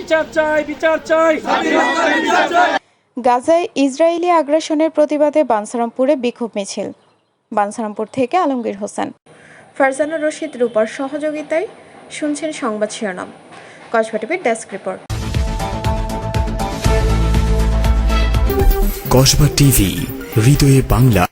বিচার চাই বিচার চাই গাজায় ইসরায়েলি আগ্রাসনের প্রতিবাদে বানসারামপুরে বিক্ষোভ মিছিল। বানসারামপুর থেকে আলমগীর হোসেন। ফারজানা রশিদ রূপার সহযোগিতায় শুনছেন সংবাদ শিরোনাম। কসবা টিভির ডেস্ক রিপোর্ট। কসবা টিভি হৃদয়ে বাংলা।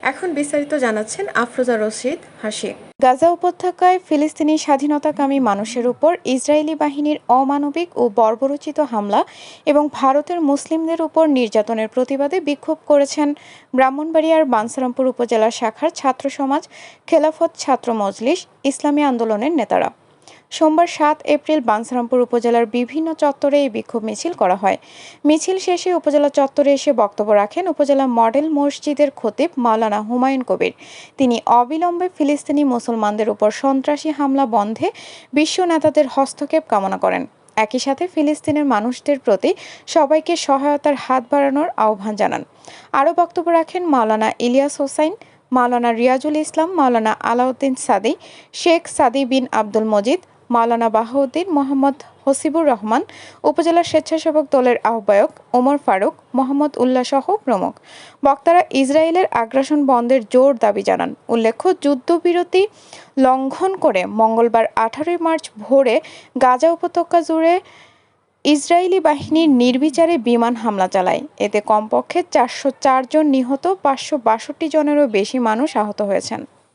এখন বিস্তারিত জানাচ্ছেন আফরোজা রশিদ হাসি। গাজা উপত্যকায় ফিলিস্তিনি স্বাধীনতাকামী মানুষের উপর ইসরায়েলি বাহিনীর অমানবিক ও বর্বরচিত হামলা এবং ভারতের মুসলিমদের উপর নির্যাতনের প্রতিবাদে বিক্ষোভ করেছেন ব্রাহ্মণবাড়িয়ার বানসারামপুর উপজেলা শাখার ছাত্র সমাজ খেলাফত ছাত্র মজলিস ইসলামী আন্দোলনের নেতারা। সোমবার সাত এপ্রিল বানসারামপুর উপজেলার বিভিন্ন চত্বরে এই বিক্ষোভ মিছিল করা হয়। মিছিল শেষে উপজেলা চত্বরে এসে বক্তব্য রাখেন উপজেলা মডেল মসজিদের খতিব মাওলানা হুমায়ুন কবির। তিনি অবিলম্বে ফিলিস্তিনি মুসলমানদের উপর সন্ত্রাসী হামলা বন্ধে বিশ্ব নেতাদের হস্তক্ষেপ কামনা করেন। একই সাথে ফিলিস্তিনের মানুষদের প্রতি সবাইকে সহায়তার হাত বাড়ানোর আহ্বান জানান। আরও বক্তব্য রাখেন মাওলানা ইলিয়াস হোসাইন, মাওলানা রিয়াজুল ইসলাম, মাওলানা আলাউদ্দিন সাদি, শেখ সাদি বিন আব্দুল মজিদ মাওলানা বাহাউদ্দিন মোহাম্মদ হসিবুর রহমান, উপজেলা স্বেচ্ছাসেবক দলের আহ্বায়ক ওমর ফারুক, মোহাম্মদ উল্লাহ সহ প্রমুখ। বক্তারা ইসরায়েলের আগ্রাসন বন্ধের জোর দাবি জানান। উল্লেখ্য, যুদ্ধবিরতি লঙ্ঘন করে মঙ্গলবার আঠারোই মার্চ ভোরে গাজা উপত্যকা জুড়ে ইসরায়েলি বাহিনীর নির্বিচারে বিমান হামলা চালায়। এতে কমপক্ষে চারশো চার জন নিহত, পাঁচশো বাষট্টি জনেরও বেশি মানুষ আহত হয়েছেন।